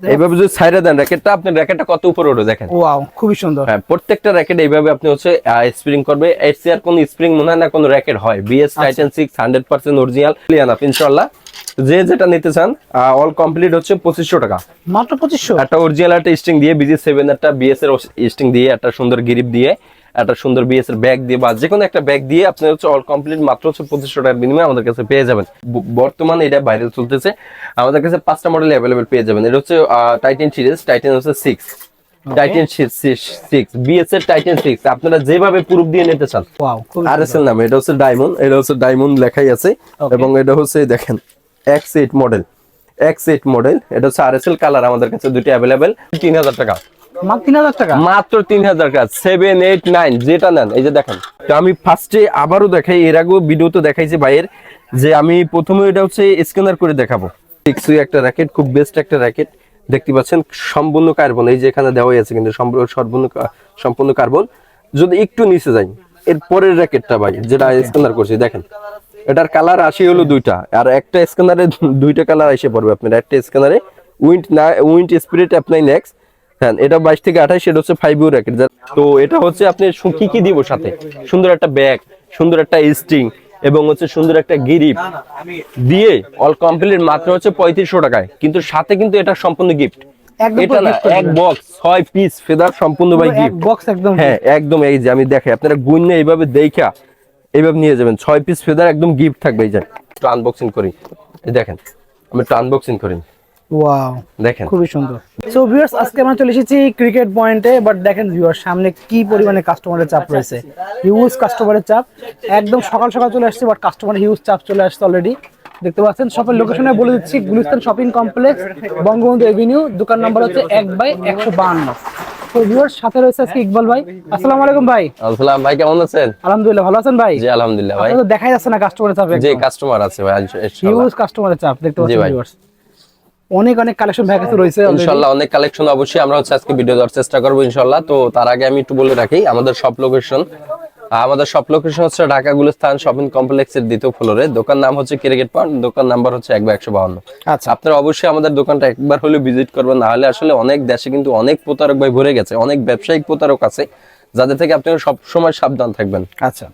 এইভাবে যদি সাইডে দেন র্যাকেটটা আপনার র্যাকেটটা কত উপরে ওঠে দেখেন? ওয়াও খুবই সুন্দর। হ্যাঁ প্রত্যেকটা র্যাকেট এইভাবে আপনি হচ্ছে স্প্রিং করবে। এর আর কোনো স্প্রিং মনে হয় না কোনো র্যাকেট হয়। BS Titan six hundred percent original clear up ইনশাল্লাহ যে যেটা নিতে চান অল কমপ্লিট হচ্ছে পঁচিশশো টাকা। মাত্র পঁচিশশো? একটা অরিজিনাল একটা স্টিং দিয়ে বিজি সেভেন একটা বিএস এর স্টিং দিয়ে একটা সুন্দর গ্রিপ দিয়ে। একটা সুন্দর বিএস এর ব্যাগ দিয়ে বা যে কোনো একটা ব্যাগ দিয়ে আপনি হচ্ছে অল কমপ্লিট মাত্র হচ্ছে পঁচিশশো টাকার বিনিময়ে আমাদের কাছে পেয়ে যাবেন। বর্তমানে এটা বাইরে চলতেছে। আমাদের কাছে পাঁচটা মডেল অ্যাভেলেবেল পেয়ে যাবেন। এটা হচ্ছে টাইটেন সিরিজ টাইটেন হচ্ছে সিক্স টাইটেন সিক্স বিএস এর টাইটেন সিক্স আপনারা যেভাবে প্রুফ দিয়ে নিতে চান। আর এস এর নাম। এটা হচ্ছে ডায়মন্ড এটা হচ্ছে ডায়মন্ড লেখাই আছে। এবং এটা হচ্ছে দেখেন X eight model X eight model এটা হচ্ছে আর এস এল কালার আমাদের কাছে দুটি অ্যাভেলেবেল তিন হাজার টাকা। মাত্র তিন হাজার সেভেন এইট নাইন যেটা নেন এই যে দেখেন। তো আমি ফার্স্টে আবারও দেখাই এর আগেও ভিডিওতে দেখাইছি ভাইয়ের যে আমি প্রথমে এটা হচ্ছে স্ক্যানার করে দেখাবো। টিক্সুই একটা র্যাকেট খুব বেস্ট একটা র্যাকেট দেখতে পাচ্ছেন সম্পূর্ণ কার্বন এই যে এখানে দেওয়াই আছে কিন্তু সম্পূর্ণ সম্পূর্ণ কার্বন যদি একটু নিচে যাই এর পরের র্যাকেটটা ভাই যেটা স্ক্যানার করছি দেখেন। এটার কালার আসি হলো দুইটা আর একটা স্ক্যানারে দুইটা কালার এসে পড়বে আপনার একটা স্ক্যানারে উইন্ড না উইন্ড স্পিরিট আপনার নেক্সট হ্যাঁ এটা বাইশ থেকে আঠাশ এটা হচ্ছে ফাইভ ইউ র্যাকেট তো এটা হচ্ছে আপনি কি কি দিব সাথে? সুন্দর একটা ব্যাগ সুন্দর একটা স্টিং এবং হচ্ছে সুন্দর একটা গিরিপ দিয়ে অল কমপ্লিট মাত্র হচ্ছে পঁয়ত্রিশশো টাকায়। কিন্তু সাথে কিন্তু এটা সম্পূর্ণ গিফট এটা না এক বক্স ছয় পিস ফেদার সম্পূর্ণ ভাই গিফট বক্স একদম হ্যাঁ একদম এই যে আমি দেখাই। আপনারা গুণ এইভাবে দেখা এইভাবে নিয়ে যাবেন। ছয় পিস ফেদার একদম গিফট থাকবে এই যে। আনবক্সিং করি। দেখেন আমি আনবক্সিং করি। ওয়াও দেখেন। খুবই সুন্দর। সো ভিউয়ার্স আজকে আমরা চলে এসেছি ক্রিকেট পয়েন্টে বাট দেখেন ভিউয়ার্স সামনে কি পরিমাণে কাস্টমারের চাপ রয়েছে। হিউজ কাস্টমারের চাপ। একদম সকাল সকাল চলে আসছে বাট কাস্টমারের হিউজ চাপ চলে আসছে অলরেডি দেখতে পাচ্ছেন শপের লোকেশনে বলে দিচ্ছি Gulistan shopping complex Bangabandhu avenue দোকান নাম্বার হচ্ছে এক বাই একশো বাহান্ন। তো ভিউয়ার্স সাথে রয়েছে আজকে ইকবাল ভাই। আসসালামু আলাইকুম ভাই। আসসালাম ভাই কেমন আছেন? আলহামদুলিল্লাহ ভালো আছেন ভাই? জি আলহামদুলিল্লাহ ভাই। তো দেখাই যাচ্ছে না কাস্টমারের চাপ কাস্টমার আছে ভাই হিউজ কাস্টমারের চাপ দেখতে পাচ্ছেন। ভিউয়ার্স অনেক অনেক কালেকশন ভাই কাছে রয়েছে ইনশাআল্লাহ অনেক কালেকশন অবশ্যই আমরা হচ্ছে আজকে ভিডিও দেওয়ার চেষ্টা করব ইনশাআল্লাহ। তো তার আগে আমি একটু বলে রাখি আমাদের সব লোকেশন আমাদের সব লোকেশন হচ্ছে ঢাকা গুলিস্তান শপিং কমপ্লেক্সের দ্বিতীয় ফ্লোরে দোকান নাম হচ্ছে ক্রিকেট পয়েন্ট দোকান নাম্বার হচ্ছে এক একশো বাহান্ন। আচ্ছা। আপনারা অবশ্যই আমাদের দোকানটা একবার হলে ভিজিট করবেন না হলে আসলে অনেক দেশে কিন্তু অনেক প্রতারক ভাই ভরে গেছে অনেক ব্যবসায়িক প্রতারক আছে যাদের থেকে আপনারা সব সময় সাবধান থাকবেন। আচ্ছা।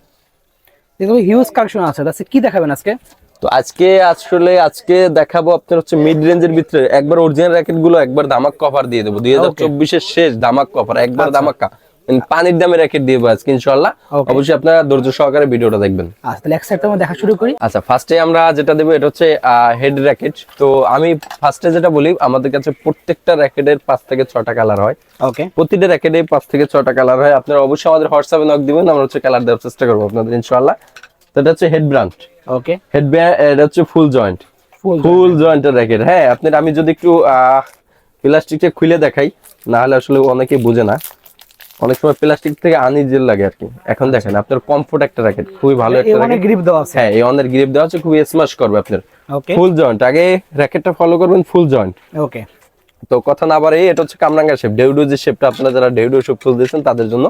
হিউজ কালেকশন আছে। আচ্ছা কি দেখাবেন আজকে? তো আজকে আসলে আজকে দেখাবো আপনার হচ্ছে মিড রেঞ্জের ভিতরে একবার অরিজিনাল র্যাকেটগুলো একবার দামাক কভার দিয়ে দেবো। দুই হাজার চব্বিশের শেষ দামাক কভার একবার দামাক্কা মানে পানির দামে র্যাকেট দিয়ে দেবো আজকে ইনশাল্লাহ অবশ্যই আপনারা ধৈর্য সহকারে ভিডিওটা দেখবেন। আচ্ছা তাহলে এক আমরা দেখা শুরু করি। আচ্ছা ফার্স্টে আমরা যেটা দেবো এটা হচ্ছে হেড র্যাকেট তো আমি ফার্স্টে যেটা বলি আমাদের কাছে প্রত্যেকটা র্যাকেটের পাঁচ থেকে ছটা কালার হয়। ওকে প্রতিটা র্যাকেটে পাঁচ থেকে ছটা কালার হয়। আপনারা অবশ্যই আমাদের হোয়াটসঅ্যাপে নক দিবেন আমরা হচ্ছে কালার দেওয়ার চেষ্টা করব আপনাদের ইনশাল্লাহ তো এটা হচ্ছে হেড ব্রান্ড ওকে হেড এটা হচ্ছে ফুল জয়েন্ট ফুল জয়েন্টের র্যাকেট হ্যাঁ আপনার আমি যদি একটু প্লাস্টিকটা খুলে দেখাই না হলে আসলে অনেকে বোঝে না। অনেক সময় প্লাস্টিক থেকে আনইজেল লাগে আর কি। এখন দেখেন আপনার কমফোর্ট একটা র্যাকেট খুবই ভালো একটা র্যাকেট গ্রিপ দেওয়া আছে। হ্যাঁ এই অনের গ্রিপ দেওয়া আছে খুবই স্মাশ করবে আপনার। ওকে ফুল জয়েন্ট আগে র্যাকেটটা ফলো করবেন ফুল জয়েন্ট ওকে তো কথা না বাড়ে এটা হচ্ছে কামরাঙ্গা শেপ ডেউডো যে শেপটা আপনারা যারা ডেউডো শেপ খুলতেছেন তাদের জন্য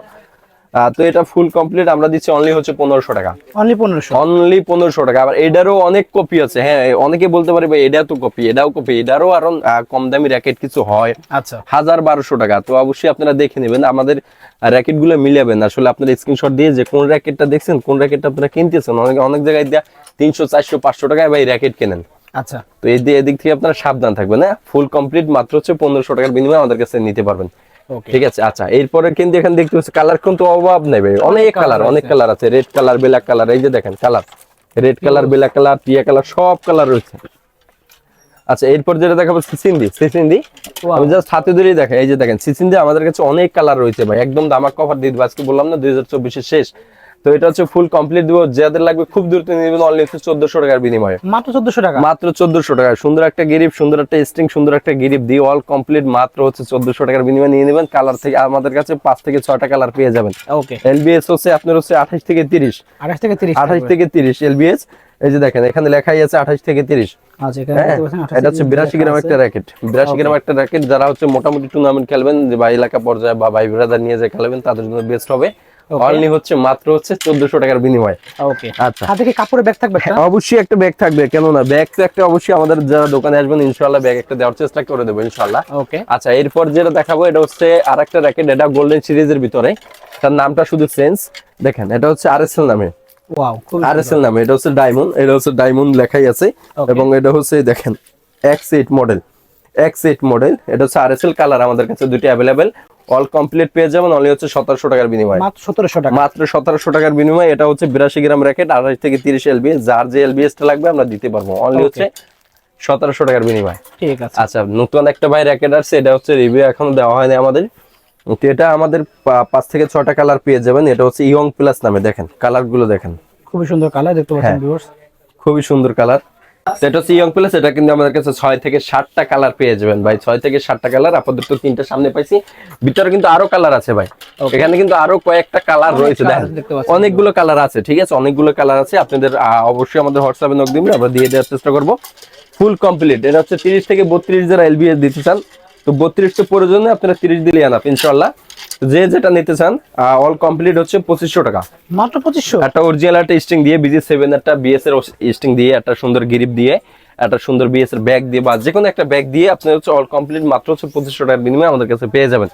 তো এটা ফুল কমপ্লিট আমরা দিচ্ছি অনলি হচ্ছে পনেরোশো টাকা। অনলি পনেরোশো অনলি পনেরোশো টাকা। আবার এটারও অনেক কপি আছে। হ্যাঁ অনেকে বলতে পারে ভাই এটা তো কপি এটাও কপি এটারও আরও কম দামি র্যাকেট কিছু হয়। আচ্ছা। হাজার বারোশো টাকা। তো অবশ্যই আপনারা দেখে নেবেন। আমাদের র্যাকেটগুলো মিলাবেন। আসলে আপনারা স্ক্রিনশট দিয়ে যে কোন র্যাকেটটা দেখছেন কোন র্যাকেটটা আপনারা কিনতেছেন অনেক অনেক জায়গায় দেয়া তিনশো চারশো পাঁচশো টাকায় ভাই র্যাকেট কেনেন। আচ্ছা। তো এই এদিক থেকে আপনারা সাবধান থাকবেন হ্যাঁ? ফুল কমপ্লিট মাত্র হচ্ছে পনেরোশো টাকার বিনিময়ে আমাদের কাছে নিতে পারবেন। ঠিক আছে আচ্ছা এরপরে কিন্তু এখানে দেখতে পাচ্ছি কালার কিন্তু অভাব নেই অনেক কালার অনেক কালার আছে। রেড কালার ব্ল্যাক কালার এই যে দেখেন colour red colour black colour টিয়া কালার সব কালার রয়েছে। আচ্ছা এরপর যেটা দেখাবো সিসিন্দি সিসিন্দি. আমি জাস্ট হাতে ধরেই দেখেন এই যে দেখেন সিসিন্দি আমাদের কাছে অনেক কালার রয়েছে ভাই। একদম দামাক কভার দিয়ে দেবো। আজকে বললাম না দুই হাজার চব্বিশের শেষ। তো এটা হচ্ছে ফুল কমপ্লিট দিব যাদের লাগবে খুব দ্রুত নেবেন অনলি চোদ্দশো টাকার বিনিময়ে। মাত্র চোদ্দশো টাকা? মাত্র চোদ্দশো টাকা। সুন্দর একটা গিরিপ সুন্দর একটা স্ট্রিং সুন্দর একটা গিরিপ দিয়ে অল কমপ্লিট মাত্র হচ্ছে চোদ্দশো টাকার বিনিময়ে নিয়ে নেবেন। কালার থেকে আমাদের কাছে পাঁচ থেকে ছয়টা কালার পেয়ে যাবেন। ওকে এলবিএস হচ্ছে আপনার হচ্ছে আঠাশ থেকে তিরিশ। আঠাশ থেকে তিরিশ আঠাশ থেকে তিরিশ এলবিএস এই যে দেখেন এখানে লেখাই আছে আঠাশ থেকে তিরিশ। এখানে দেখতে পাচ্ছেন 28 এটা হচ্ছে বিরাশি গ্রাম একটা র্যাকেট বিরাশি গ্রাম একটা র্যাকেট যারা হচ্ছে মোটামুটি টুর্নামেন্ট খেলবেন যে বা এলাকা পর্যায়ে বা ভাই ব্রাদার নিয়ে যে খেলবেন তাদের জন্য বেস্ট হবে. অনলি হচ্ছে মাত্র হচ্ছে চোদ্দশো টাকার বিনিময়। ওকে আচ্ছা। হাতে কি কাপড়ের ব্যাগ থাকবে একটা? অবশ্যই একটা ব্যাগ থাকবে কেন না ব্যাগ একটা অবশ্যই আমাদের যারা দোকানে আসবেন ইনশাল্লাহ ব্যাগ একটা দেওয়ার চেষ্টা করে দেবো ইনশাল্লাহ ওকে আচ্ছা এরপর যেটা দেখাবো এটা হচ্ছে আর একটা র্যাকেট এটা গোল্ডেন সিরিজের ভিতরে। তার নামটা শুধু চেঞ্জ দেখেন এটা হচ্ছে আরএসএল নামে। ওয়াও খুব আরএসএল নামে এটা হচ্ছে ডায়মন্ড এটা হচ্ছে ডায়মন্ড লেখাই আছে। এবং এটা হচ্ছে দেখেন X eight model X eight model এটা হচ্ছে আরএসএল কালার আমাদের কাছে দুটি অ্যাভেলেবেল অল কমপ্লিট পেয়ে যাবেন অনলি হচ্ছে সতেরোশো টাকার বিনিময়। মাত্র সতেরোশো টাকা। মাত্র সতেরোশো টাকার বিনিময়ে এটা হচ্ছে বিরাশি গ্রাম র্যাকেট আড়াইশ থেকে তিরিশ এলবি যার যে এলবিএস টা লাগবে আমরা দিতে পারব। অনলি হচ্ছে সতেরোশো টাকার বিনিময়। ঠিক আছে। আচ্ছা নতুন একটা ভাই র্যাকেট আসছে এটা হচ্ছে রিভিউ এখনও দেওয়া হয়নি আমাদের। তো এটা আমাদের পাঁচ থেকে ছটা কালার পেয়ে যাবেন এটা হচ্ছে ইয়ং প্লাস নামে দেখেন কালারগুলো দেখেন। খুবই সুন্দর কালার দেখতে পাচ্ছেন হ্যাঁ। ভিউয়ার্স খুবই সুন্দর কালার। এটা হচ্ছে ইয়ং প্লাস এটা কিন্তু আমাদের কাছে ছয় থেকে সাতটা কালার পেয়ে যাবেন ভাই। ছয় থেকে সাতটা কালার আপাতত তিনটা সামনে পাইছি। ভিতরে কিন্তু আরও কালার আছে ভাই। এখানে কিন্তু আরও কয়েকটা কালার রয়েছে। অনেকগুলো কালার আছে ঠিক আছে? অনেকগুলো কালার আছে। আপনাদের অবশ্যই আমাদের হোয়াটসঅ্যাপে নক দিবেন আমরা দিয়ে দেওয়ার চেষ্টা করব। ফুল কমপ্লিট এটা হচ্ছে তিরিশ থেকে বত্রিশ যারা এলবিএস দিতে চান তো বত্রিশ তো প্রয়োজনে আপনারা তিরিশ দিলে আনাপ ইনশাল্লাহ যে যেটা নিতে চান অল কমপ্লিট হচ্ছে পঁচিশশো টাকা। মাত্র পঁচিশশো? একটা অরিজিনাল একটা স্টিং দিয়ে বিজি সেভেন একটা বিএস এর স্ট্রিং দিয়ে একটা সুন্দর গিরিপ দিয়ে একটা সুন্দর বিএস এর ব্যাগ দিয়ে বা যে কোনো একটা ব্যাগ দিয়ে আপনি হচ্ছে অল কমপ্লিট মাত্র হচ্ছে পঁচিশশো টাকার বিনিময়ে আমাদের কাছে পেয়ে যাবেন।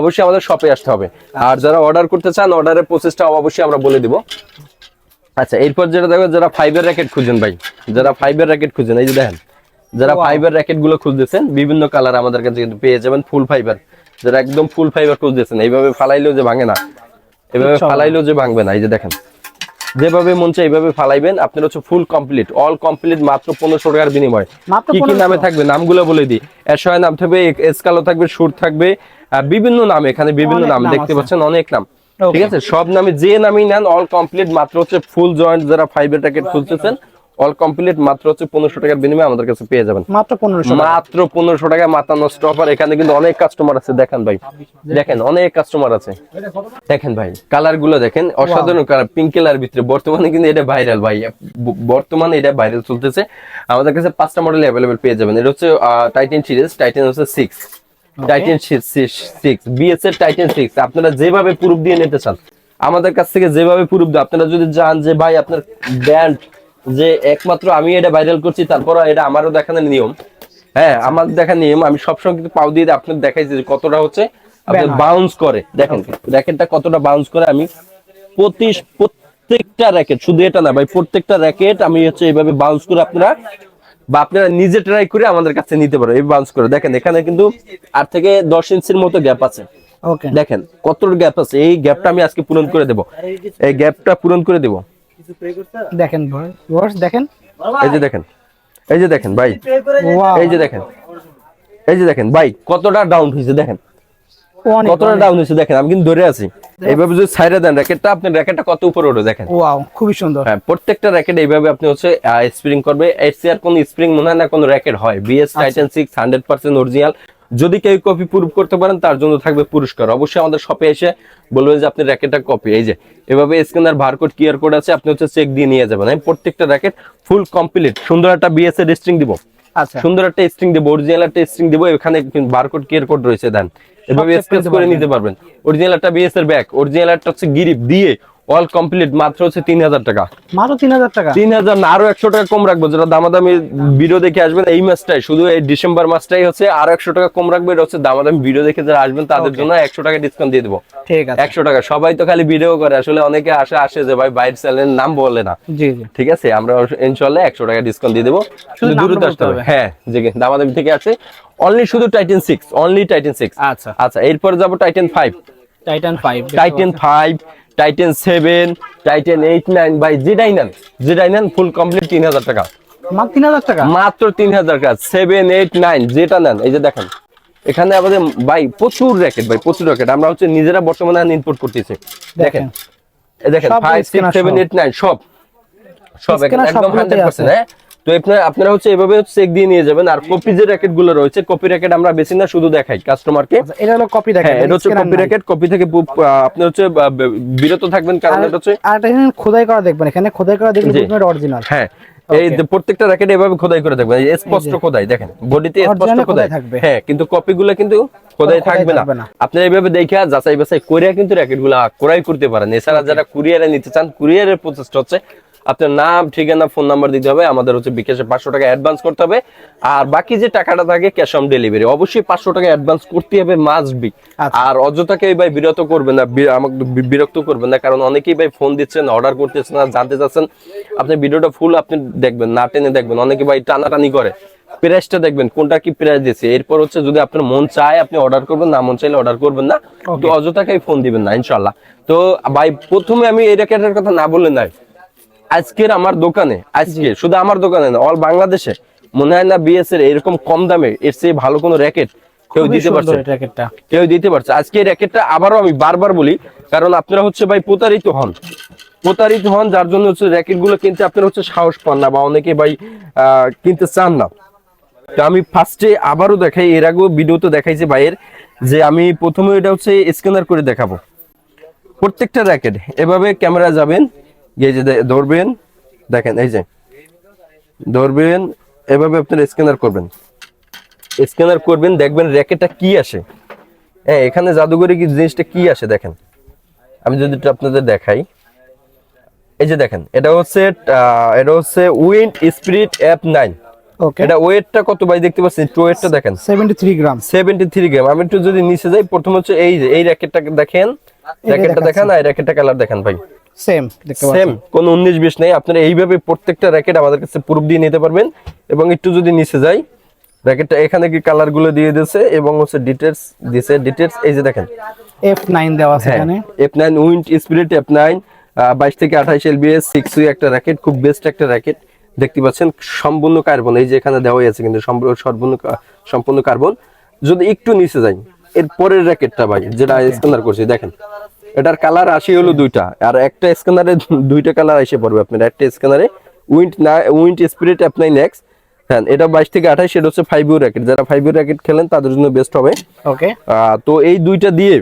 অবশ্যই আমাদের শপে আসতে হবে। আর যারা অর্ডার করতে চান অর্ডারের প্রসেসটা অবশ্যই আমরা বলে দিব। আচ্ছা এরপর যেটা দেখবেন যারা ফাইবার র্যাকেট খুঁজেন ভাই যারা ফাইবার র্যাকেট খুঁজেন এই যে দেখেন যারা ফাইবার র্যাকেটগুলো খুঁজতেছেন বিভিন্ন কালার আমাদের কাছে কিন্তু পেয়ে যাবেন ফুল ফাইবার যারা একদম ফুল ফাইবার খুঁজতেছেন এইভাবে ফালাইলেও যে ভাঙে না। এভাবে। ফালাইলেও যে ভাঙবে না এই যে দেখেন। যেভাবে মন চাই এইভাবে ফালাইবেন আপনার হচ্ছে ফুল কমপ্লিট অল কমপ্লিট মাত্র পনেরোশো টাকার বিনিময়। কি কি নামে থাকবে নামগুলো বলে দিই। এসহায় নাম থাকবে এসকালো থাকবে সুর থাকবে বিভিন্ন নাম এখানে বিভিন্ন নাম দেখতে পাচ্ছেন অনেক নাম। ঠিক আছে? সব নামে যে নামই নেন অল কমপ্লিট মাত্র হচ্ছে ফুল জয়েন্ট যারা ফাইবার প্যাকেট খুলতেছেন অল কমপ্লিট মাত্র হচ্ছে পনেরোশো টাকার বিনিময়ে আমাদের কাছে পেয়ে যাবেন। মাত্র পনেরোশো মাত্র পনেরোশো টাকা মাথা নষ্ট অফার এখানে কিন্তু অনেক কাস্টমার আছে দেখেন ভাই। দেখেন অনেক কাস্টমার আছে। দেখেন ভাই কালারগুলো দেখেন অসাধারণ কালার পিঙ্ক কালার ভিতরে। বর্তমানে কিন্তু এটা ভাইরাল ভাই। বর্তমানে এটা ভাইরাল চলতেছে। আমাদের কাছে পাঁচটা মডেল অ্যাভেলেবেল পেয়ে যাবেন। এটা হচ্ছে টাইটেন সিরিজ টাইটেন হচ্ছে সিক্স টাইটেন সিক্স বিএস এর টাইটেন সিক্স আপনারা যেভাবে প্রুফ দিয়ে নিতে চান আমাদের কাছ থেকে যেভাবে প্রুফ দেয় আপনারা যদি যান যে ভাই আপনার ব্র্যান্ড যে একমাত্র আমি এটা ভাইরাল করছি তারপর এটা আমারও দেখানোর নিয়ম। হ্যাঁ আমার দেখা নিয়ম আমি সবসময় কিন্তু পাও দিয়ে আপনার দেখাইছি যে কতটা হচ্ছে আপনার বাউন্স করে। দেখেন র্যাকেটটা কতটা বাউন্স করে আমি প্রতি প্রত্যেকটা র্যাকেট শুধু এটা না ভাই প্রত্যেকটা র্যাকেট আমি হচ্ছে এইভাবে বাউন্স করে আপনারা বা আপনারা নিজে ট্রাই করে আমাদের কাছে নিতে পারো এই বাউন্স করে। দেখেন এখানে কিন্তু আট থেকে দশ ইঞ্চির মতো গ্যাপ আছে। ওকে দেখেন কতটা গ্যাপ আছে এই গ্যাপটা আমি আজকে পূরণ করে দেব। এই গ্যাপটা পূরণ করে দেব। দেখেন ভিউয়ার্স দেখেন। এই যে দেখেন এই যে দেখেন ভাই। এই যে দেখেন এই যে দেখেন ভাই কতটা ডাউন হয়েছে দেখেন। কতটা ডাউন হয়েছে দেখেন আমি কিন্তু ধরে আছি। এইভাবে যদি সাইডে দেন র্যাকেটটা আপনার র্যাকেটটা কত উপরে ওঠে দেখেন। ওয়াও খুবই সুন্দর। হ্যাঁ প্রত্যেকটা র্যাকেট এইভাবে আপনি হচ্ছে স্প্রিং করবে। এসি আর কোন স্প্রিং মনে হয় না কোন র্যাকেট হয়। BS Titan six hundred percent original যদি কেউ কপি প্রুভ করতে পারেন তার জন্য থাকবে পুরস্কার। অবশ্যই আমাদের শপে এসে বলবেন যে আপনি র্যাকেটটা কপি এই যে এভাবে স্ক্যানার বারকোড কিউআর কোড আছে আপনি হচ্ছে চেক দিয়ে নিয়ে যাবেন। আমি প্রত্যেকটা র্যাকেট ফুল কমপ্লিট সুন্দর একটা বিএস এর স্ট্রিং দিব। আচ্ছা। সুন্দর একটা স্ট্রিং দেবো অরিজিনাল একটা স্ট্রিং দেবো এখানে বারকোড কিউআর কোড রয়েছে দেন। এভাবে করতে করে নিতে পারবেন। অরিজিনাল একটা বিএস এর ব্যাগ অরিজিনাল একটা হচ্ছে গিরিপ দিয়ে অল কমপ্লিট মাত্র হচ্ছে তিন হাজার টাকা। মাত্র তিন হাজার টাকা? তিন হাজার না আরও একশো টাকা কম রাখব যেটা দামাদামি ভিডিও দেখে আসবেন এই মাসটাই শুধু এই ডিসেম্বর মাসটাই হচ্ছে আরও একশো টাকা কম রাখব এটা হচ্ছে দামাদামি ভিডিও দেখে যারা আসবেন তাদের জন্য একশো টাকা ডিসকাউন্ট দিয়ে দেবো। ঠিক আছে। একশো টাকা সবাই তো খালি ভিডিও করে আসলে অনেকে আসে আসে যে ভাই বাইরের চ্যানেলের নাম বলে না। জি ঠিক আছে আমরা ইনশাল্লাহ একশো টাকা ডিসকাউন্ট দিয়ে দেবো। শুধু নামটা আসতে হবে। হ্যাঁ যে দামাদামি থেকে আসে। অনলি শুধু Titan six only Titan six আচ্ছা। আচ্ছা এরপর যাব Titan five Titan five Titan five Titan seven Titan eight nine by যেটাই নেন যেটাই নেন ফুল কমপ্লিট তিন হাজার টাকা। মাত্র তিন হাজার টাকা? সেভেন এইট নাইন যেটা নেন এই যে দেখেন এখানে আমাদের ভাই প্রচুর র্যাকেট ভাই প্রচুর র্যাকেট আমরা হচ্ছে নিজেরা বর্তমানে ইম্পোর্ট করতেছি। দেখেন। দেখেন এই দেখেন five six seven eight nine সব। সব একদম হান্ড্রেড। পার্সেন্ট হ্যাঁ? তো আপনার আপনারা হচ্ছে এভাবে চেক দিয়ে নিয়ে যাবেন। আর কপি যে র্যাকেটগুলো রয়েছে কপি র্যাকেট আমরা বেশি না শুধু দেখাই কাস্টমারকে আচ্ছা, এটা হলো কপি হ্যাঁ এটা হচ্ছে কপি র্যাকেট কপি থেকে আপনি হচ্ছে বিরত থাকবেন কারণ এটা হচ্ছে আর এটা এখানে খোদাই করা দেখবেন এখানে খোদাই করা। বুঝবেন অরিজিনাল হ্যাঁ এই যে প্রত্যেকটা র্যাকেট এভাবে খোদাই করে দেখবেন এই স্পষ্ট খোদাই দেখেন বডিতে স্পষ্ট খোদাই থাকবে। হ্যাঁ কিন্তু কপিগুলো কিন্তু খোদাই থাকবে না। আপনি এইভাবে দেখে যাচাই বাছাই করে কিন্তু র্যাকেটগুলা ক্রয় করতে পারেন। এছাড়া যারা কুরিয়ারে নিতে চান কুরিয়ারের প্রচেষ্টা হচ্ছে আপনার নাম ঠিকানা ফোন নাম্বার দিতে হবে। আমাদের হচ্ছে বিকাশে পাঁচশো টাকা অ্যাডভান্স করতে হবে। আর বাকি যে টাকাটা থাকে ক্যাশ অন ডেলিভারি অবশ্যই পাঁচশো টাকা অ্যাডভান্স করতে হবে মাস্ট বি আচ্ছা। আর অযথাকে ভাই বিরত করবেন না আমাকে বিরক্ত করবেন না কারণ অনেকেই ভাই ফোন দিচ্ছেন অর্ডার করতেছেন না জানতে চাচ্ছেন আপনি ভিডিওটা ফুল আপনি দেখবেন না টেনে দেখবেন। অনেকে ভাই টানাটানি করে। প্রাইসটা দেখবেন কোনটা কি প্রাইস দিয়েছে। এরপর হচ্ছে যদি আপনার মন চায় আপনি অর্ডার করবেন না মন চাইলে অর্ডার করবেন না। তো অযথাকেই ফোন দিবেন না ইনশাল্লাহ তো ভাই প্রথমে আমি এই র্যাকেটের কথা না বললে নাই আজকের আমার দোকানে আজকে শুধু আমার দোকানে না অল বাংলাদেশে। মনে হয় না বিএস এর এরকম কম দামে এর চেয়ে ভালো কোনো র্যাকেট কেউ দিতে পারছে। কেউ দিতে পারছে। আজকে এই র্যাকেটটা আবারও আমি বারবার বলি কারণ আপনারা হচ্ছে ভাই প্রতারিত হন। প্রতারিত হন যার জন্য হচ্ছে র্যাকেটগুলো কিনতে আপনারা হচ্ছে সাহস পান না বা অনেকে ভাই কিনতে চান না। তো আমি ফার্স্টে আবারও দেখাই এর আগেও ভিডিওতে দেখাইছি ভাইয়ের যে আমি প্রথমে এটা হচ্ছে স্ক্যানার করে দেখাবো। প্রত্যেকটা র্যাকেট এভাবে ক্যামেরা যাবেন এই যে ধরবেন দেখেন এই যে। ধরবেন এভাবে আপনার স্ক্যানার করবেন। স্ক্যানার করবেন দেখবেন র্যাকেটটা কি আসে। হ্যাঁ এখানে জাদুঘরে কি জিনিসটা কি আসে দেখেন। আমি যদি আপনাদের দেখাই। এই যে দেখেন এটা হচ্ছে এটা হচ্ছে wind spirit F nine okay এটা ওয়েটটা কত ভাই দেখতে পাচ্ছেন? একটু ওয়েটটা দেখেন। 73 গ্রাম সেভেন্টি থ্রি গ্রাম আমি একটু যদি নিচে যাই প্রথম হচ্ছে এই যে এই র্যাকেটটা দেখেন। র্যাকেটটা দেখেন আর র্যাকেটটা কালার দেখেন ভাই। সেম সেম কোন উনিশ বিশ নেই। আপনারা এইভাবে প্রত্যেকটা র্যাকেট আমাদের কাছে প্রুফ দিয়ে নিতে পারবেন। এবং একটু যদি নিচে যাই র্যাকেটটা এখানে কি কালারগুলো দিয়ে দিয়েছে এবং হচ্ছে ডিটেলস দিয়েছে। ডিটেলস এই যে দেখেন। F9 দেওয়া আছে হ্যাঁ এখানে। F nine wind spirit F nine বাইশ থেকে আঠাইশ এলবিএস সিক্স উই একটা র্যাকেট খুব বেস্ট একটা র্যাকেট দেখতে পাচ্ছেন সম্পূর্ণ কার্বন এই যে এখানে দেওয়াই আছে কিন্তু সম্পূর্ণ সম্পূর্ণ সম্পূর্ণ কার্বন যদি একটু নিচে যাই এর পরের র্যাকেটটা ভাই যেটা স্ক্যানার করছি দেখেন। এটার কালার আসি হলো দুইটা। আর একটা স্ক্যানারে দুইটা কালার এসে পড়বে আপনার। একটা স্ক্যানারে উইন্ড না উইন্ড স্পিরিট নাইন এক্স হ্যাঁ এটা বাইশ থেকে আঠাইশ সেটা হচ্ছে ফাইভ ইউ র্যাকেট যারা ফাইভ ইউ র্যাকেট খেলেন তাদের জন্য বেস্ট হবে। ওকে তো এই দুইটা দিয়ে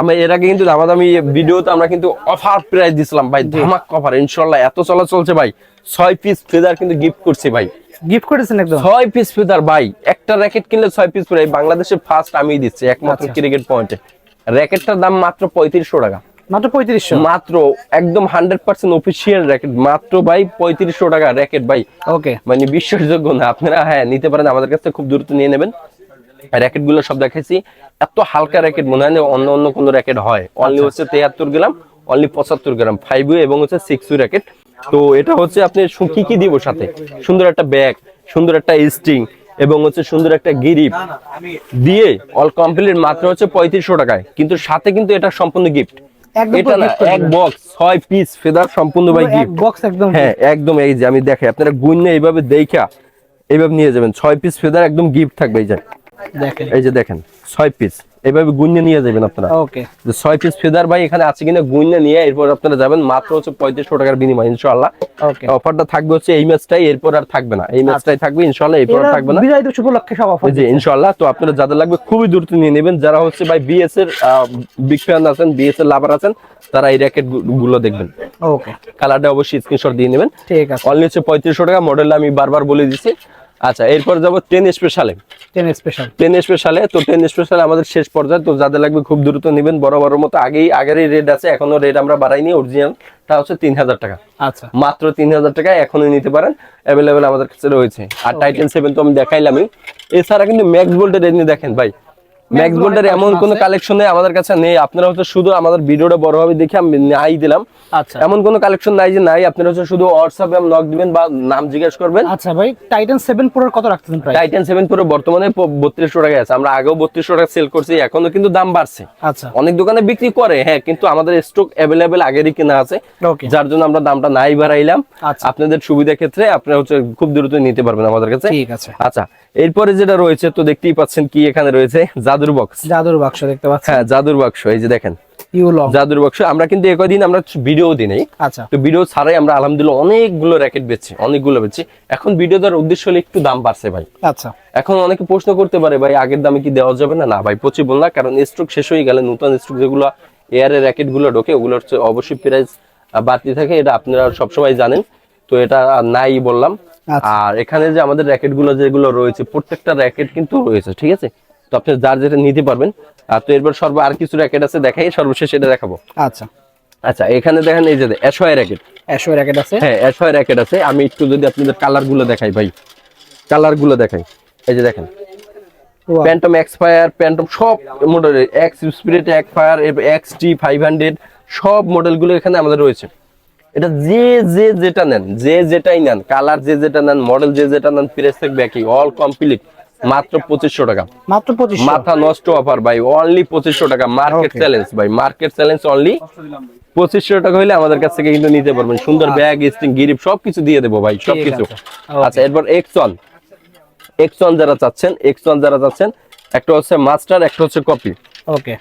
আমরা এর আগে কিন্তু দামাদামি ভিডিওতে আমরা কিন্তু অফার প্রাইস দিছিলাম। ভাই ধামাক অফার ইনশাল্লাহ এত চলা চলছে ভাই। ছয় পিস ফেদার কিন্তু গিফট করছি ভাই। গিফট করেছেন একদম? ছয় পিস ফেদার ভাই। একটা র্যাকেট কিনলে ছয় পিস ফেদার বাংলাদেশে ফার্স্ট আমি দিচ্ছি একমাত্র আচ্ছা। ক্রিকেট পয়েন্টে র্যাকেটটার দাম মাত্র পঁয়ত্রিশশো টাকা। মাত্র 3500 মাত্র একদম হান্ড্রেড পার্সেন্ট অফিসিয়াল র্যাকেট মাত্র ভাই পঁয়ত্রিশশো টাকা র্যাকেট ভাই। ওকে। মানে বিশ্বাসযোগ্য না আপনারা হ্যাঁ নিতে পারেন আমাদের কাছ থেকে খুব দ্রুত নিয়ে নেবেন। র্যাকেটগুলো সব দেখাইছি। এত হালকা র্যাকেট মনে হয় অন্য অন্য কোনো র্যাকেট হয়। অনলি হচ্ছে তেহাত্তর গ্রাম অনলি পঁচাত্তর গ্রাম। ফাইভ এবং হচ্ছে সিক্স র্যাকেট। তো এটা হচ্ছে আপনি কি কি দিব সাথে? সুন্দর একটা ব্যাগ সুন্দর একটা স্টিং এবং হচ্ছে সুন্দর একটা গিরিপ দিয়ে অল কমপ্লিট মাত্র হচ্ছে পঁয়ত্রিশশো টাকায়। কিন্তু সাথে কিন্তু এটা সম্পূর্ণ গিফট এটা না এক বক্স ছয় পিস ফেদার সম্পূর্ণ ভাই গিফট বক্স একদম হ্যাঁ একদম এই যে আমি দেখাই আপনারা গুণে এইভাবে দেখা এইভাবে নিয়ে যাবেন। ছয় পিস ফেদার একদম গিফট থাকবে এই যে। দেখেন। এই যে দেখেন ছয় পিস এইভাবে গুণে নিয়ে যাবেন আপনারা। ওকে। ছয় পিস ফেদার ভাই এখানে আছে কিনা গুণে নিয়ে এরপর আপনারা যাবেন মাত্র হচ্ছে পঁয়ত্রিশশো টাকার বিনিময় ইনশাল্লাহ ওকে। অফারটা থাকবে হচ্ছে এই ম্যাচটাই এরপর আর থাকবে না। এই ম্যাচটাই থাকবে ইনশাল্লাহ এরপর আর থাকবে না। বিজয় দিবস উপলক্ষে সব অফার যে ইনশাল্লাহ তো আপনারা যাদের লাগবে খুবই দ্রুত নিয়ে নেবেন। যারা হচ্ছে ভাই বিএস এর বিগ ফ্যান আছেন বিএস এর লাভার আছেন তারা এই র্যাকেটগুলো দেখবেন। ওকে। কালারটা অবশ্যই স্ক্রিনশট দিয়ে নেবেন। ঠিক আছে। অনলি হচ্ছে পঁয়ত্রিশশো টাকা মডেল আমি বারবার বলে দিচ্ছি। আচ্ছা এরপর যাব টেন স্পেশালে টেন স্পেশাল টেন স্পেশালে তো টেন স্পেশালে আমাদের শেষ পর্যায়ে তো যাদের লাগবে খুব দ্রুত নেবেন বড় বড় মতো আগেই আগেরই রেট আছে এখনও রেট আমরা বাড়াইনি অরিজিনালটা হচ্ছে তিন হাজার টাকা। আচ্ছা। মাত্র তিন হাজার টাকায় এখনই নিতে পারেন অ্যাভেলেবেল আমাদের কাছে রয়েছে। আর টাইটেন সেভেন তো আমি দেখাইলামই। এছাড়া কিন্তু ম্যাক্স বোল্টের রেঞ্জ দেখেন ভাই ম্যাক্স বোল্টের এমন কোনো? কালেকশনে আমাদের কাছে নেই। আপনারা হচ্ছে শুধু আমাদের ভিডিওটা বড় হবে দেখে আমি নাই দিলাম। আচ্ছা। এমন কোনো কালেকশন নাই যে নাই আপনারা হচ্ছে শুধু হোয়াটসঅ্যাপে নক দিবেন বা নাম জিজ্ঞেস করবেন। আচ্ছা ভাই টাইটান 7 প্রোর কত রাখতেছেন প্রাইস টাইটান সেভেন পুরো বর্তমানে বত্রিশশো টাকা আছে। আমরা আগেও বত্রিশশো টাকা সেল করছি এখনও কিন্তু দাম বাড়ছে। আচ্ছা। অনেক দোকানে বিক্রি করে হ্যাঁ কিন্তু আমাদের স্টক অ্যাভেলেবেল আগেরই কেনা আছে। যার জন্য আমরা দামটা নাই বাড়াইলাম। আচ্ছা। আপনাদের সুবিধা ক্ষেত্রে আপনারা হচ্ছে খুব দ্রুত নিতে পারবেন আমাদের কাছে। ঠিক আছে। আচ্ছা এরপরে যেটা রয়েছে তো দেখতেই পাচ্ছেন কি এখানে রয়েছে। জাদুর বক্স। জাদুর বাক্স দেখতে পাচ্ছেন? হ্যাঁ জাদুর বাক্স এই যে দেখেন। জাদুর বাক্স আমরা কিন্তু একদিন আমরা ভিডিও দিই নাই। আচ্ছা। তো ভিডিও ছাড়াই আমরা আলহামদুলিল্লাহ অনেকগুলো র্যাকেট বেচছি অনেকগুলো বেচছি। এখন ভিডিও দেওয়ার উদ্দেশ্য হলে একটু দাম বাড়ছে ভাই। আচ্ছা। এখন অনেকে প্রশ্ন করতে পারে ভাই আগের দামে কি দেওয়া যাবে না? না ভাই না কারণ স্টক শেষ হয়ে গেলে নতুন স্টক যেগুলো এয়ারের র্যাকেটগুলো ঢোকে ওগুলো হচ্ছে অবশ্যই প্রাইস বাড়তি থাকে এটা আপনারা সবসময় জানেন। তো তো এটা নাই বললাম। আচ্ছা। আর এখানে যে আমাদের র্যাকেটগুলো যেগুলো রয়েছে প্রত্যেকটা র্যাকেট কিন্তু রয়েছে ঠিক আছে? তো আপনি যার যেটা নিতে পারবেন। আর তো এরপর সর্ব আর কিছু র্যাকেট আছে দেখাই সর্বশেষ এটা দেখাবো। আচ্ছা। আচ্ছা এখানে দেখেন এই যে অ্যাশয় র্যাকেট অ্যাশো র্যাকেট আছে? হ্যাঁ অ্যাশয় র্যাকেট আছে। আমি একটু যদি আপনাদের কালারগুলো দেখাই ভাই। কালারগুলো দেখাই। এই যে দেখেন. প্যান্টম এক্সপায়ার প্যান্টম সব মডেলের X spirit expire X T five hundred সব মডেলগুলো এখানে আমাদের রয়েছে। এটা যে যে যেটা নেন যে যেটাই নেন কালার যে যেটা নেন মডেল যে যেটা নেন প্রেস থাকবে একই অল কমপ্লিট মাত্র পঁচিশশো টাকা। মাত্র পঁচিশ মাথা নষ্ট অফার ভাই। অনলি পঁচিশশো টাকা। মার্কেট চ্যালেঞ্জ ভাই। মার্কেট চ্যালেঞ্জ অনলি পঁচিশশো টাকা হলে আমাদের কাছ থেকে কিন্তু নিতে পারবেন। সুন্দর ব্যাগ স্টিং গিরিপ সবকিছু দিয়ে দেবো ভাই। সবকিছু। আচ্ছা এরপর এক্সন এক্সন যারা চাচ্ছেন এক্সন যারা চাচ্ছেন একটা হচ্ছে মাস্টার একটা হচ্ছে কপি ওকে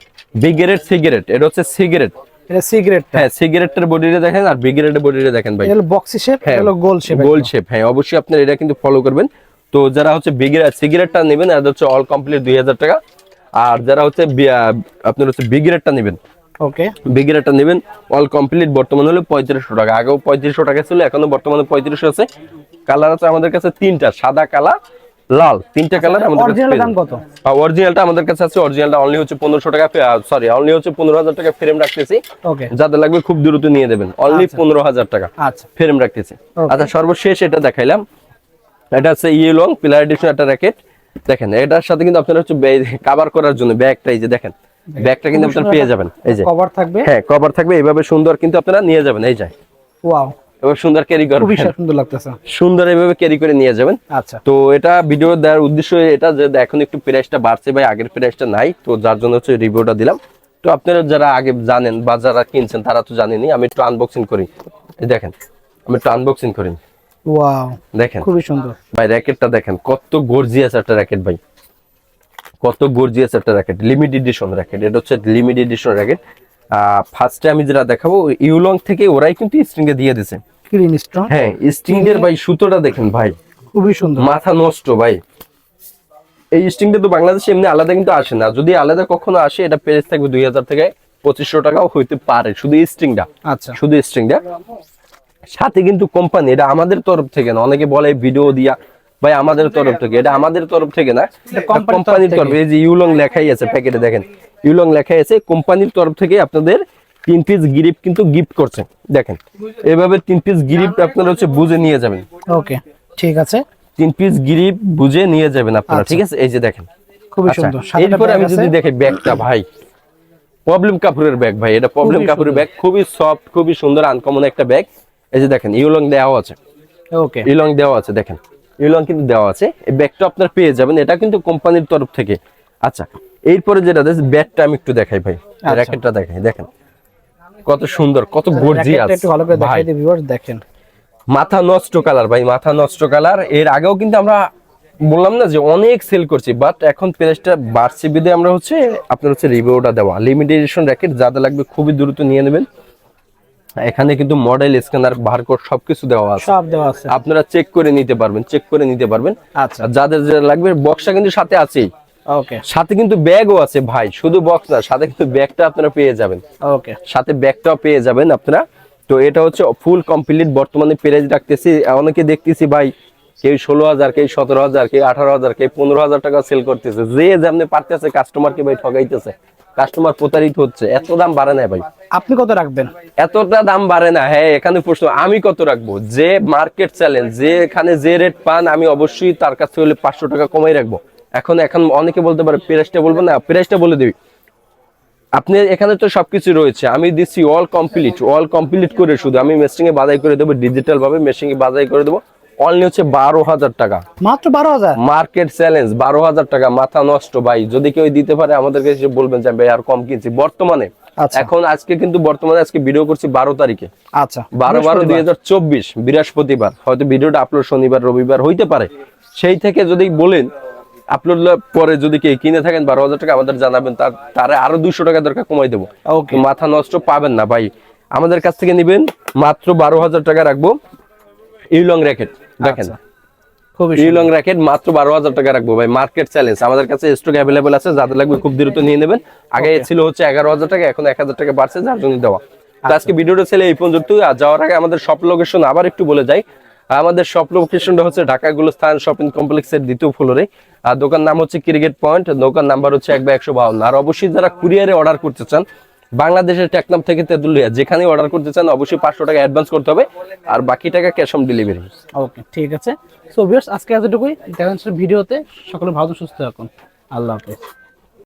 বিগেরেট সিগারেট এটা হচ্ছে সিগারেট এটা সিগারেট হ্যাঁ সিগারেটের বডিটা দেখেন আর বিগেরেটের বডিটা দেখেন ভাই। এটা বক্সি শেপ এটা গোল শেপ গোল শেপ হ্যাঁ অবশ্যই আপনার এটা কিন্তু ফলো করবেন। তো যারা হচ্ছে বিগেরেট সিগারেটটা নেবেন এটা হচ্ছে অল কমপ্লিট দুই হাজার টাকা আর যারা হচ্ছে আপনার হচ্ছে বিগেরেটটা নেবেন। ওকে বিগেরেটটা নেবেন অল কমপ্লিট বর্তমান হলো পঁয়ত্রিশশো টাকা। আগেও পঁয়ত্রিশশো টাকা ছিল এখনও বর্তমানে পঁয়ত্রিশশো আছে। কালার আছে আমাদের কাছে তিনটা সাদা কালা লাল। তিনটা কালার আমাদের কাছে অরিজিনাল দাম কত? অরিজিনালটা আমাদের কাছে আছে অরিজিনালটা অনলি হচ্ছে পনেরোশো টাকা সরি অনলি হচ্ছে পনেরো হাজার টাকা ফ্রেম রাখতেছি। ওকে যাদের লাগবে খুব দ্রুত নিয়ে দেবেন। অনলি পনেরো হাজার টাকা আচ্ছা। ফ্রেম রাখতেছি। আচ্ছা সর্বশেষ এটা দেখাইলাম। এটা হচ্ছে ইয়েলং পিলার এডিশন একটা র্যাকেট দেখেন এটার সাথে কিন্তু আপনারা হচ্ছে কাভার করার জন্য ব্যাগটা এই যে দেখেন ব্যাগটা কিন্তু আপনারা পেয়ে যাবেন। এই যে কভার থাকবে? হ্যাঁ কভার থাকবে এইভাবে সুন্দর কিন্তু আপনারা নিয়ে যাবেন এই যায় ওয়াও এবার সুন্দর ক্যারি খুবই সুন্দর লাগতেছে। সুন্দর এইভাবে ক্যারি করে নিয়ে যাবেন। আচ্ছা। তো এটা ভিডিও দেওয়ার উদ্দেশ্য এটা যে এখন একটু প্রাইসটা বাড়ছে ভাই আগের প্রাইসটা নাই তো যার জন্য হচ্ছে রিভিউটা দিলাম। তো আপনারা যারা আগে জানেন বা যারা কিনছেন তারা তো জানেনই আমি একটু আনবক্সিং করি। এই দেখেন আমি একটু আনবক্সিং করি। ওয়াও দেখেন। খুবই সুন্দর। ভাই র্যাকেটটা দেখেন কত গর্জিয়াস একটা র্যাকেট ভাই। কত গর্জিয়াস একটা র্যাকেট লিমিট এডিশন র্যাকেট এটা হচ্ছে লিমিট এডিশন র্যাকেট ফার্স্টে আমি যেটা দেখাবো ইউলং থেকে ওরাই কিন্তু স্ট্রিং দিয়ে দিছে। ক্লিন স্ট্রং হ্যাঁ স্ট্রিং এর ভাই সুতোটা দেখেন ভাই। খুবই সুন্দর। মাথা নষ্ট ভাই। এই স্ট্রিংটা তো বাংলাদেশে এমনি আলাদা কিন্তু আসে না। যদি আলাদা কখনো আসে এটা প্রাইস থাকবে দুই হাজার থেকে পঁচিশশো টাকাও হইতে পারে শুধু স্ট্রিংটা আচ্ছা। শুধু স্ট্রিংটা সাথে কিন্তু কোম্পানি এটা আমাদের তরফ থেকে না অনেকে বলে ভিডিও দিয়া ভাই আমাদের তরফ থেকে এটা আমাদের তরফ থেকে না কোম্পানির তরফ এই যে ইউলং লেখাই আছে প্যাকেটে দেখেন ইউলং লেখাই আছে কোম্পানির তরফ থেকে আপনাদের তিন পিস গিরিপ কিন্তু গিফট করছে দেখেন এভাবে তিন পিস গিরিপ আপনারা হচ্ছে বুঝে নিয়ে যাবেন। ওকে ঠিক আছে। তিন পিস গিরিপ বুঝে নিয়ে যাবেন আপনারা আচ্ছা। ঠিক আছে? এই যে দেখেন। খুবই আচ্ছা, সুন্দর এরপর আমি যদি দেখি ব্যাগটা ভাই প্রবলেম কাপড়ের ব্যাগ ভাই এটা প্রবলেম কাপড়ের ব্যাগ খুবই সফট খুবই সুন্দর আনকমন একটা ব্যাগ। এই যে দেখেন ইউলং দেওয়া আছে। ওকে। ইউলং দেওয়া আছে দেখেন। ইউলং কিন্তু দেওয়া আছে। এই ব্যাগটা আপনার পেয়ে যাবেন। এটা কিন্তু কোম্পানির তরফ থেকে। আচ্ছা এরপরে যেটা আছে ব্যাগটা আমি একটু দেখাই ভাই। আচ্ছা। র্যাকেটটা দেখাই দেখেন। কত সুন্দর কত গর্জিয়াস র্যাকেটটা একটু ভালো করে দেখাই দিই ভিউয়ার্স দেখেন। মাথা নষ্ট কালার ভাই মাথা নষ্ট কালারের আগেও কিন্তু আমরা বললাম না যে অনেক সেল করছি বাট এখন প্রাইসটা বাড়ছে বিদে আমরা হচ্ছে আপনার হচ্ছে রিভিউটা দেওয়া। লিমিটেড এডিশন র্যাকেট যাদের লাগবে খুবই দ্রুত নিয়ে নেবেন। এখানে কিন্তু মডেল স্ক্যানার বারকোড সবকিছু দেওয়া আছে। সব দেওয়া আছে। আপনারা চেক করে নিতে পারবেন চেক করে নিতে পারবেন। আচ্ছা। যাদের যেটা লাগবে বক্সটা কিন্তু সাথে আছেই। ওকে সাথে কিন্তু ব্যাগও আছে ভাই শুধু বক্স না সাথে কিন্তু ব্যাগটা আপনারা পেয়ে যাবেন। ওকে সাথে ব্যাগটাও পেয়ে যাবেন আপনারা। তো এটা হচ্ছে ফুল কমপ্লিট বর্তমানে প্রাইস রাখতেছি। অনেকে দেখতেছি ভাই কেউ ষোলো হাজার কেউ সতেরো হাজার কেউ আঠারো হাজার কেউ পনেরো হাজার টাকা সেল করতেছে। যে যেমনি পারতেছে কাস্টমারকে ভাই ঠগাইতেছে কাস্টমার প্রতারিত হচ্ছে। এত দাম বাড়ে না ভাই। আপনি কত রাখবেন? এতটা দাম বাড়ে না। হ্যাঁ এখানে প্রশ্ন আমি কত রাখব? যে মার্কেট চ্যালেঞ্জ যে এখানে যে রেট পান আমি অবশ্যই তার কাছে হলে পাঁচশো টাকা কমাই রাখব। এখন এখন অনেকে বলতে পারে প্রাইসটা বলব না প্রাইসটা বলে দিবি। আপনি এখানে তো সবকিছু রয়েছে। আমি দিচ্ছি অল কমপ্লিট অল কমপ্লিট করে শুধু। আমি মেশিং এ বাজাই করে দেবো ডিজিটাল ভাবে মেশিনে এ বাজাই করে দেবো। অনলি হচ্ছে বারো হাজার টাকা। মাত্র বারো হাজার? মার্কেট চ্যালেঞ্জ বারো হাজার টাকা মাথা নষ্ট ভাই। যদি কেউ দিতে পারে আমাদেরকে এসে বলবেন যে ভাই আর কম কিনছি। বর্তমানে আচ্ছা। এখন আজকে কিন্তু বর্তমানে আজকে ভিডিও করছি বারো তারিখে। আচ্ছা বারো বারো দুই হাজার চব্বিশ বৃহস্পতিবার। হয়তো ভিডিওটা আপলোড শনিবার রবিবার হইতে পারে। সেই থেকে যদি বলেন আপলোড পরে যদি কে কিনে থাকেন বারো হাজার টাকা আমাদের জানাবেন। তার তারে আরও দুশো টাকা দরকার কমাই দেবো। ওকে মাথা নষ্ট পাবেন না ভাই। আমাদের কাছ থেকে নিবেন মাত্র বারো হাজার টাকা রাখব। ইউলং র্যাকেট দেখেন। আচ্ছা। ইউলং র্যাকেট মাত্র বারো হাজার টাকা রাখব ভাই। মার্কেট চ্যালেঞ্জ আমাদের কাছে স্টক অ্যাভেলেবেল আছে যাদের লাগবে খুব দ্রুত নিয়ে নেবেন। আগে ছিল হচ্ছে এগারো হাজার টাকা এখন এক হাজার টাকা বাড়ছে যার জন্য দেওয়া। তো আজকে ভিডিওটা ছেলে এই পর্যন্ত আর যাওয়ার আগে আমাদের সব লোকেশন আবার একটু বলে যাই। আমাদের সব লোকেশনটা হচ্ছে ঢাকা গুলস্থান শপিং কমপ্লেক্সের দ্বিতীয় ফ্লোরে আর দোকান নাম হচ্ছে ক্রিকেট পয়েন্ট দোকান নাম্বার হচ্ছে এক বা একশো বাউন্ন। আর অবশ্যই যারা কুরিয়ারে অর্ডার করতে চান বাংলাদেশের টেকনাম থেকে তেঁতুলিয়া যেখানে অর্ডার করতে চান, অবশ্যই পাঁচশো টাকা অ্যাডভান্স করতে হবে, আর বাকি টাকা ক্যাশ অন ডেলিভারি ওকে ঠিক আছে। সো ভিউয়ার্স আজকে এতটুকুই। দেখা ভিডিওতে। সকলে ভালো, সুস্থ থাকুন। আল্লাহ হাফেজ।